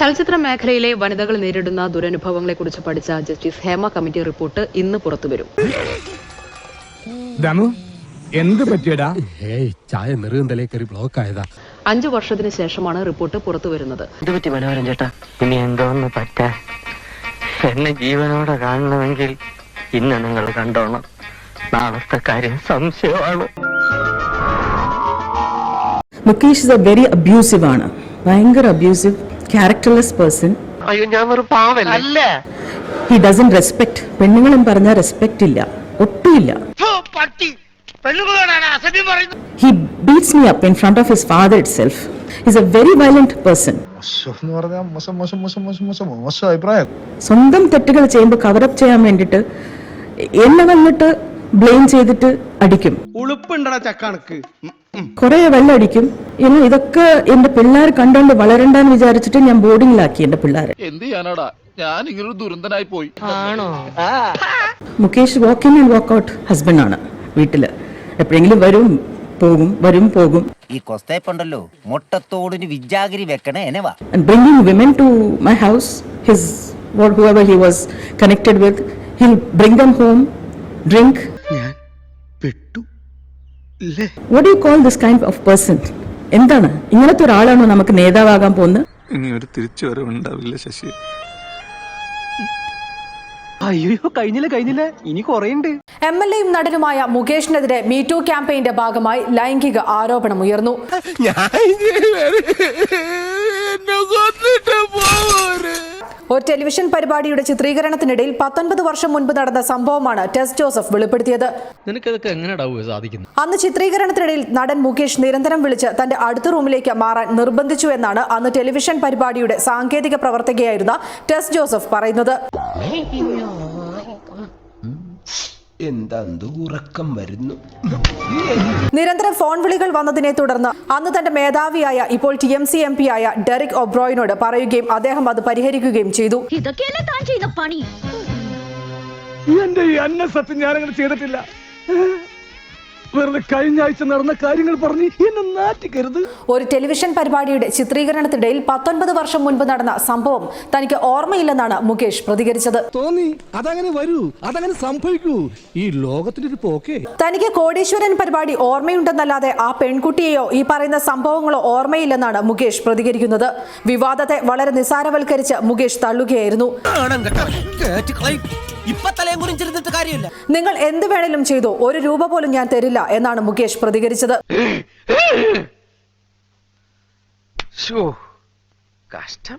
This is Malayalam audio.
ചലച്ചിത്ര മേഖലയിലെ വനിതകൾ നേരിടുന്ന ദുരനുഭവങ്ങളെക്കുറിച്ച് പഠിച്ച ജസ്റ്റിസ് ഹേമ കമ്മിറ്റി റിപ്പോർട്ട് ഇന്ന് പുറത്തുവരും എന്ത് പറ്റിയടാ? ചായ നെറുകന്തലേ കയറി ബ്ലോക്ക് ആയതാ. അഞ്ചു വർഷത്തിന് ശേഷമാണ് റിപ്പോർട്ട് പറ്റി മനോഹരൻ ചേട്ടാ? ഇനി എന്തോന്ന് പറ്റാൻ എന്നെ ജീവനോടെ കാണണമെങ്കിൽ ഇന്ന് നിങ്ങൾ കണ്ടോണം. നാളത്തെ കാര്യം സംശയമാണ്. Mukesh is a very abusive ആണ്. ഭയങ്കര അബ്യൂസീവ് ക്യാരക്ടർലെസ് പേഴ്സൺ അയ്യോ ഞാൻ ഒരു പാവല്ല? അല്ല. ഹി ഡസൻ റെസ്പെക്ട് പെണ്ണുങ്ങളും പറഞ്ഞാൽ റെസ്പെക്ട് ഇല്ല. ഒട്ടുമില്ല. He beats me up in front of his father itself is a very violent person മോശം എന്ന് പറഞ്ഞാൽ മോശം മോശം മോശം മോശം മോശം മോശം അഭിപ്രായം. സ്വന്തം തെറ്റുകൾ ചെയ്യുമ്പോൾ കവറപ്പ് ചെയ്യാൻ വേണ്ടിട്ട് എന്നെ വന്നിട്ട് ബ്ലെയിം ചെയ്തിട്ട് അടിക്കും. ഉളുപ്പുണ്ടടാ ചക്കണക്ക്. കുറെ വെള്ളം അടിക്കും ഇനി ഇതൊക്കെ എന്റെ പിള്ളേർ കണ്ടോണ്ട് വളരണ്ടെന്ന് വിചാരിച്ചിട്ട് ഞാൻ ബോർഡിങ്ങിലാക്കി എന്റെ പിള്ളേരെ. എന്ത് ചെയ്യാനാടാ? ഞാൻ ഇങ്ങനൊരു ദുരന്തനായി പോയി. ആണോ? Mukesh walk in and walk out husband ആണ് വീട്ടിൽ. എപ്പോഴെങ്കിലും വരും പോകും വരും പോകും. ഈ കൊസ്തേപ്പുണ്ടല്ലോ. മുട്ടത്തോടിന് വിജാഗിരി വെക്കണേ എനവാ and bringing women to my house his what whoever he was connected with them bring them home do you call this kind of എന്താണ്? ഇങ്ങനത്തെ ഒരാളാണോ നമുക്ക് നേതാവാകാൻ പോകുന്നത്? ഇനി ഒരു തിരിച്ചു വരവുണ്ടാവില്ല ശശി. അയ്യോ കഴിഞ്ഞില്ല കഴിഞ്ഞില്ല? ഇനി എം എൽ എയും നടനുമായ മുകേഷിനെതിരെ മീറ്റു ക്യാമ്പയിന്റെ ഭാഗമായി ലൈംഗിക ആരോപണം ഉയർന്നു. ഒരു ടെലിവിഷൻ പരിപാടിയുടെ ചിത്രീകരണത്തിനിടയിൽ പത്തൊൻപത് വർഷം മുൻപ് നടന്ന സംഭവമാണ് ടെസ് ജോസഫ് വെളിപ്പെടുത്തിയത്. അന്ന് ചിത്രീകരണത്തിനിടയിൽ നടൻ മുകേഷ് നിരന്തരം വിളിച്ച് തന്റെ അടുത്ത റൂമിലേക്ക് മാറാൻ നിർബന്ധിച്ചു എന്നാണ് അന്ന് ടെലിവിഷൻ പരിപാടിയുടെ സാങ്കേതിക പ്രവർത്തകയായിരുന്ന ടെസ് ജോസഫ് പറയുന്നത്. എന്താ ഉറക്കം വരുന്നു? നിരന്തരം ഫോൺ വിളികൾ വന്നതിനെ തുടർന്ന് അന്ന് തന്റെ മേധാവിയായ ഇപ്പോൾ T M C M P ആയ ഡെറിക് ഒബ്രോയിനോട് പറയുകയും അദ്ദേഹം അത് പരിഹരിക്കുകയും ചെയ്തു. ഇതൊക്കെയല്ലേ താൻ ചെയ്ത പണി? എന്റെ ഈ അന്ന സത്യം ഞാനങ്ങനെ ചെയ്തിട്ടില്ല. വെറുതെ കഴിഞ്ഞ ആഴ്ച നടന്ന കാര്യങ്ങൾ പറഞ്ഞ് എന്നെ നാറ്റിക്കരുത്. ഒരു ടെലിവിഷൻ പരിപാടിയുടെ ചിത്രീകരണത്തിനിടയിൽ പത്തൊൻപത് വർഷം മുൻപ് നടന്ന സംഭവം തനിക്ക് ഓർമ്മയില്ലെന്നാണ് മുകേഷ് പ്രതികരിച്ചത്. തോന്നി അതങ്ങനെ വരൂ അതങ്ങനെ സംഭവിക്കൂ. ഈ ലോകത്തിന്റെ ഒരു പോക്കേ. തനിക്ക് കോടീശ്വരൻ പരിപാടി ഓർമ്മയുണ്ടെന്നല്ലാതെ ആ പെൺകുട്ടിയെയോ ഈ പറയുന്ന സംഭവങ്ങളോ ഓർമ്മയില്ലെന്നാണ് മുകേഷ് പ്രതികരിക്കുന്നത്. വിവാദത്തെ വളരെ നിസാരവൽക്കരിച്ച് മുകേഷ് തള്ളുകയായിരുന്നു. ഇപ്പൊ തലയും കുറിച്ചിരുന്നിട്ട് കാര്യമില്ല. നിങ്ങൾ എന്ത് വേണേലും ചെയ്തു. ഒരു രൂപ പോലും ഞാൻ തരില്ല. എന്നാണ് മുകേഷ് പ്രതികരിച്ചത്. കഷ്ടം.